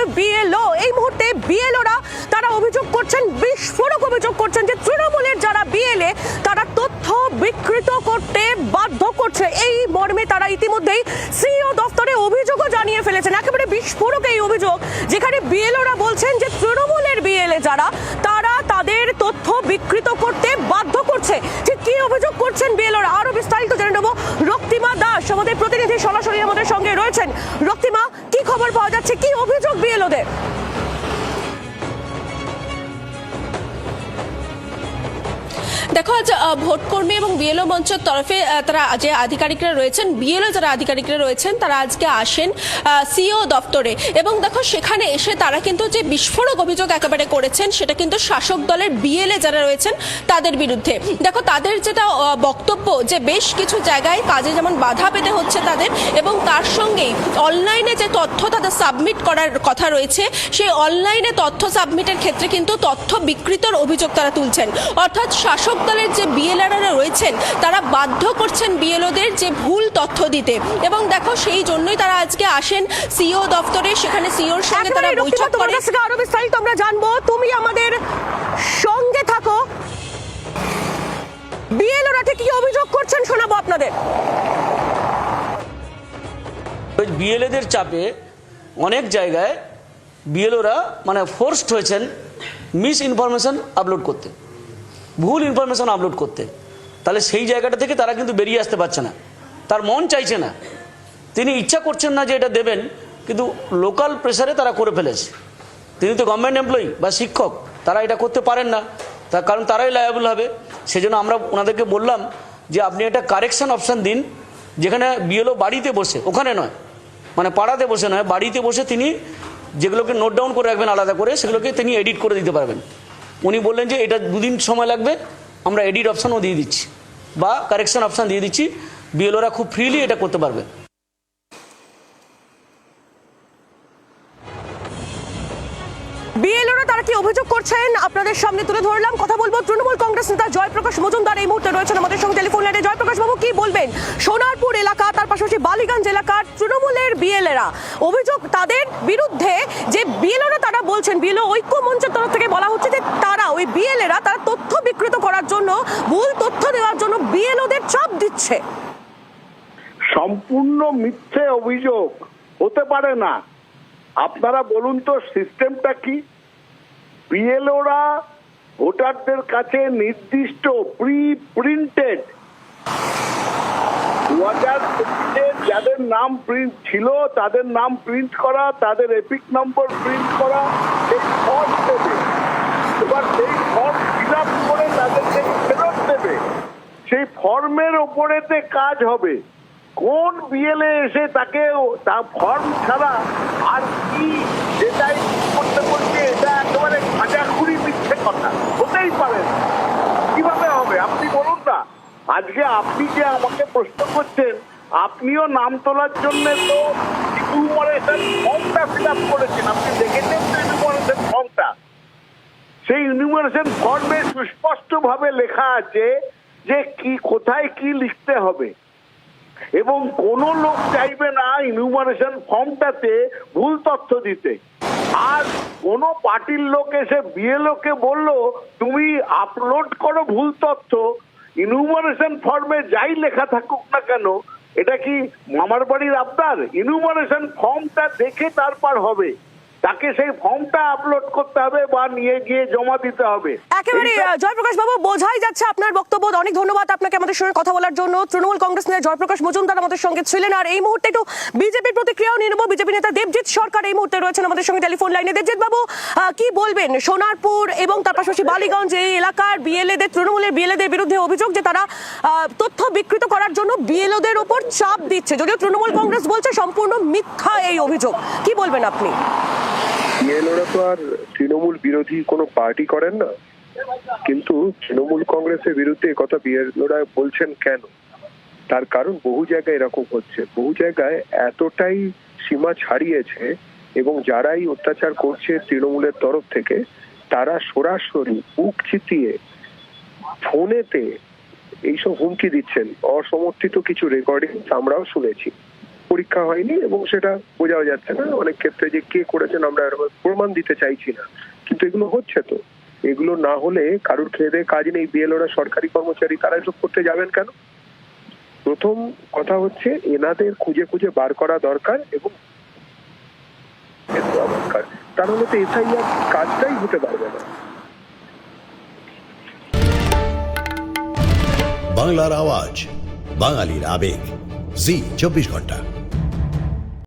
Exclusive BLO এই মুহূর্তে বিএলওরা তারা অভিযোগ করছেন, বিস্ফোরক অভিযোগ করছেন যে তৃণমূলের যারা বিএলএ তারা তথ্য বিকৃত করতে বাধ্য করছে। এই মর্মে তারা ইতিমধ্যেই সিইও দফতরে অভিযোগও জানিয়ে ফেলেছেন। একেবারে বিস্ফোরক এই অভিযোগ যেখানে বিএলওরা বলছেন যে তৃণমূলের বিএলএ যারা, তারা তাদের তথ্য বিকৃত করতে বাধ্য করছে। ঠিক কি অভিযোগ করছেন বিএলওরা আরও বিস্তারিত জেনে নেব। রক্তিমা দাস, আমাদের প্রতিনিধি সরাসরি আমাদের সঙ্গে রয়েছেন। রক্তিমা খবর পাওয়া যাচ্ছে। কি অভিযোগ বিএলওদের? দেখো, আজ ভোটকর্মী এবং বিএলও মঞ্চের তরফে তারা যে আধিকারিকরা রয়েছেন, বিএলও যারা আধিকারিকরা রয়েছেন, তারা আজকে আসেন সিও দপ্তরে। এবং দেখো, সেখানে এসে তারা কিন্তু যে বিস্ফোরক অভিযোগ একেবারে করেছেন, সেটা কিন্তু শাসক দলের বিএলএ যারা রয়েছেন, তাদের বিরুদ্ধে। দেখো, তাদের যেটা বক্তব্য যে বেশ কিছু জায়গায় কাজে যেমন বাধা পেতে হচ্ছে তাদের, এবং তার সঙ্গেই অনলাইনে যে তথ্য তাদের সাবমিট করার কথা রয়েছে, সেই অনলাইনে তথ্য সাবমিটের ক্ষেত্রে কিন্তু তথ্য বিকৃতর অভিযোগ তারা তুলছেন। অর্থাৎ শাসক দলের যে বিএলআররা রয়েছেন তারা বাধ্য করছেন বিএলওদের যে ভুল তথ্য দিতে। এবং দেখো সেই জন্যই তারা আজকে আসেন সিও দপ্তরে সেখানে সিওর সঙ্গে তারা বৈঠক করে। আরও বিস্তারিত আমরা জানব। তুমি আমাদের সঙ্গে থাকো। বিএলওরা ঠিক কি অভিযোগ করছেন শোনাবো আপনাদের। বিএলএদের চাপে অনেক জায়গায় বিএলওরা মানে ফোর্সড হয়েছেন মিস ইনফরমেশন আপলোড করতে। ভুল ইনফরমেশন আপলোড করতে। তাহলে সেই জায়গাটা থেকে তারা কিন্তু বেরিয়ে আসতে পারছে না। তার মন চাইছে না। তিনি ইচ্ছা করছেন না যে এটা দেবেন, কিন্তু লোকাল প্রেসারে তারা করে ফেলেছে। তিনি তো গভর্নমেন্ট এমপ্লয়ি বা শিক্ষক, তারা এটা করতে পারেন না। তার কারণ তারাই লায়াবল হবে। সেজন্য আমরা ওনাদেরকে বললাম যে আপনি একটা কারেকশন অপশান দিন, যেখানে বিএলও বাড়িতে বসে, ওখানে নয়। মানে পাড়াতে বসে নয়, বাড়িতে বসে তিনি যেগুলোকে নোট ডাউন করে রাখবেন আলাদা করে, সেগুলোকে তিনি এডিট করে দিতে পারবেন। উনি বললেন যে এটা দুদিন সময় লাগবে, আমরা এডিট অপশানও দিয়ে দিচ্ছি। বা কারেকশন অপশান দিয়ে দিচ্ছি। বিএলওরা খুব ফ্রিলি এটা করতে পারবে। বিএলওরা তারা কি অভিযোগ করছেন? আপনাদের সামনে তুলে ধরলাম। কথা বলব তৃণমূল কংগ্রেস নেতা জয়প্রকাশ মজুমদার। এই মুহূর্তে রয়েছেন আমাদের সঙ্গে টেলিফোন লাইনে। জয়প্রকাশ বাবু, কি বলবেন? সোনারপুর এলাকা, তার পাশাপাশি বালিগঞ্জ এলাকার তৃণমূলের বিএলএরা অভিযোগ তাদের বিরুদ্ধে যে বিএলওরা তারা বলছেন। বিএলও ঐক্য মঞ্চের তরফ থেকে বলা হচ্ছে বিএলএরা তারা তথ্য বিকৃত করার জন্য, ভুল তথ্য দেওয়ার জন্য বিএলওদের চাপ দিচ্ছে। সম্পূর্ণ মিথ্যে অভিযোগ হতে পারে না। আপনারা বলুন তো, সিস্টেমটা কি? বিএলওরা ভোটারদের কাছে নির্দিষ্ট প্রি প্রিন্টেড যাদের নাম প্রিন্ট ছিল, তাদের নাম প্রিন্ট করা, তাদের এপিক নম্বর প্রিন্ট করা সেই ফর্ম দেবে এবার সেই ফর্ম ফিল আপ করে তাদেরকে ফেরত দেবে সেই ফর্মের ওপরেতে কাজ হবে। কোন বিএলএ এসে তাকে ফর্ম ছাড়া আর কি যেটাই করতে বলছে, এটা একেবারে খাজাখুরি মিথ্যে কথা। হতেই পারে। কীভাবে হবে? আপনি বলুন না। আজকে আপনি যে আমাকে প্রশ্ন করছেন, আপনিও নাম তোলার জন্য তো ইনুমারেশন ফর্মটা ফিল আপ করেছেন। আপনি দেখেছেন তো ফর্মটা? সেই ইউনিভার্সেল ফর্মে সুস্পষ্ট ভাবে লেখা আছে যে কি, কোথায় কি লিখতে হবে। এবং কোন লোক চাইবে না ইনুমারেশন ফর্মটাতে ভুল তথ্য দিতে। আর কোন পার্টির লোক এসে বিএলও কে বলল, তুমি আপলোড করো ভুল তথ্য। ইনুমারেশন ফর্মে যাই লেখা থাকুক না কেন, এটা কি মামার বাড়ির আবদার? ইনুমারেশন ফর্মটা দেখে তারপর হবে। তাকে সেই ফর্মটা আপলোড করতে হবে বা নিয়ে গিয়ে জমা দিতে হবে। একেবারে জয়প্রকাশ বাবু বোঝাই যাচ্ছে আপনার বক্তব্য। অনেক ধন্যবাদ আপনাকে আমাদের সঙ্গে কথা বলার জন্য। তৃণমূল কংগ্রেস নেতা জয়প্রকাশ মজুমদার আমাদের সঙ্গে ছিলেন। আর এই মুহূর্তে একটু বিজেপির প্রতিক্রিয়াও নিয়ে নেব। বিজেপি নেতা দেবজিৎ সরকার এই মুহূর্তে রয়েছেন আমাদের সঙ্গে টেলিফোন লাইনে। দেবজিৎ বাবু কি বলবেন? সোনারপুর এবং তার পাশাপাশি বালিগঞ্জ এই এলাকার বিএলএদের তৃণমূলের বিএলএদের বিরুদ্ধে অভিযোগ যে তারা তথ্য বিকৃত করার জন্য বিএলওদের ওপর চাপ দিচ্ছে। যদিও তৃণমূল কংগ্রেস বলছে সম্পূর্ণ মিথ্যা এই অভিযোগ। কি বলবেন আপনি? বিএলওরা তো আর তৃণমূল বিরোধী কোনো পার্টি করেন না। কিন্তু তৃণমূল কংগ্রেসের বিরুদ্ধে কথা বিএলওরা বলছেন কেন? তার কারণ বহু জায়গায় এরকম হচ্ছে। বহু জায়গায় এতটাই সীমা ছাড়িয়েছে এবং যারাই অত্যাচার করছে তৃণমূলের তরফ থেকে, তারা সরাসরি বুক চিতিয়ে ফোনেতে এইসব হুমকি দিচ্ছেন। অসমর্থিত কিছু রেকর্ডিং আমরাও শুনেছি। পরীক্ষা হয়নি এবং সেটা বোঝাও যাচ্ছে না। অনেক ক্ষেত্রে যে কে করেছেন আমরা প্রমাণ দিতে চাইছি না। কিন্তু এগুলো হচ্ছে তো। এগুলো না হলে কারুর খেয়ে দেয়ে কাজ নেই। বিএলওরা, সরকারি কর্মচারী, তারা এসব করতে যাবেন কেন? প্রথম কথা হচ্ছে এনাদের খুঁজে খুঁজে বার করা দরকার এবং দরকার। তার হলে তো এসআইআর কাজটাই হতে পারবে না। বাংলার আওয়াজ, বাঙালির আবেগ। জি, চব্বিশ ঘণ্টা।